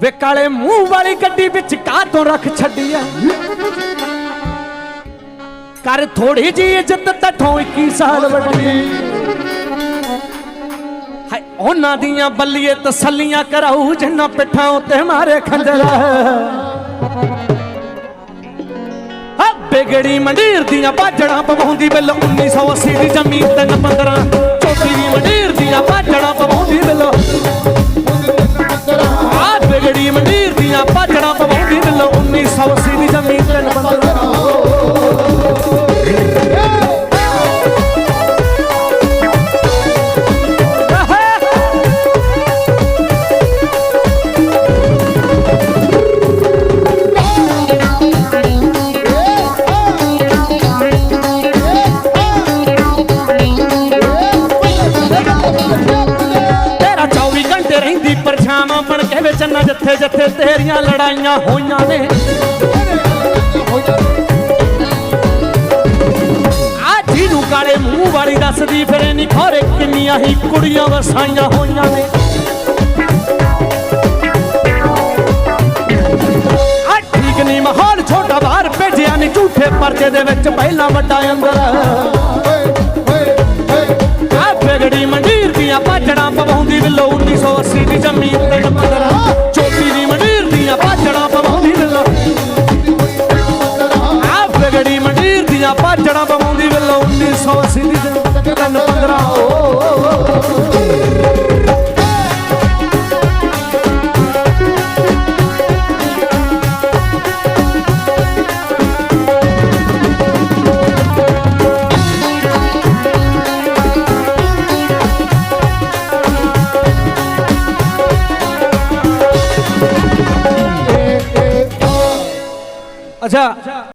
ਵੇ ਕਾਲੇ ਮੂੰਹ ਵਾਲੀ ਗੱਡੀ ਵਿੱਚ ਕਾਹ ਤੋਂ ਰੱਖ ਛੱਡੀ ਐ? ਕਰ ਥੋੜੀ ਜੀ ਇੱਜ਼ਤ ਤਠੋਂ 21 ਸਾਲ ਵੱਡੀ। ਹਾਏ, ਉਹਨਾਂ ਦੀਆਂ ਬੱਲੀਏ ਤਸੱਲੀਆਂ ਕਰਾਉ ਜਿੰਨਾ ਪਿੱਠਾਂ ਉੱਤੇ ਮਾਰੇ ਖੰਜਰ। ਹਾ ਬਿਗੜੀ ਮੰਡੀਰ ਦੀਆਂ ਬਾਜੜਾਂ ਪਵਾਉਂਦੀ ਬਿੱਲ 1980 ਦੀ ਜ਼ਮੀਨ ਤਿੰਨ 15 ਚੋਟੀ ਦੀ ਮੰਡੀਰ ਬਿਗੜੀ ਮੰਡੀਰ ਦੀਆਂ ਬਾਜੜਾਂ ਪਵਾਉਂਦੀ ਬਿੱਲ 1980 24 ਰਹਿੰਦੀ ਪਰਛਾਵਾਂ ਬਣ ਕੇ ਵਿੱਚ ਨਾ ਜਿੱਥੇ ਜਿੱਥੇ ਤੇਰੀਆਂ ਲੜਾਈਆਂ ਹੋਈਆਂ ਨੇ। ਆ ਜਿਹਨੂੰ ਕਾਲੇ ਮੂੰਹ ਵਾਲੀ ਦੱਸਦੀ, ਫਿਰੇ ਨਹੀਂ ਖੋਰੇ ਕਿੰਨੀਆਂ ਹੀ ਕੁੜੀਆਂ ਵਸਾਈਆਂ ਹੋਈਆਂ ਨੇ। ਆ ਠੀਕ ਨਹੀਂ ਮਾਹੌਲ, ਛੋਟਾ ਬਾਹਰ ਭੇਜਿਆ ਨਹੀਂ ਝੂਠੇ ਪਰਚੇ ਦੇ ਵਿੱਚ, ਪਹਿਲਾਂ ਵੱਡਾ ਅੰਦਰ। 1980 ਦੀ ਜ਼ਮੀਨ ਤੇ ਨੰਬਰ ਚੋਟੀ ਦੀ ਮੰਡੀਰ ਦੀਆਂ ਬਾਜੜਾਂ ਪਵਾਉਂਦੀ ਬਿੱਲੋ ਆ ਬਿਗੜੀ ਮੰਡੀਰ ਦੀਆਂ ਬਾਜੜਾਂ ਪਵਾਉਂਦੀ ਬਿੱਲੋ 1980 ਦੀ ਜ਼ਮੀਨ ਤੇ ਨੰਬਰ ਅੱਛਾ।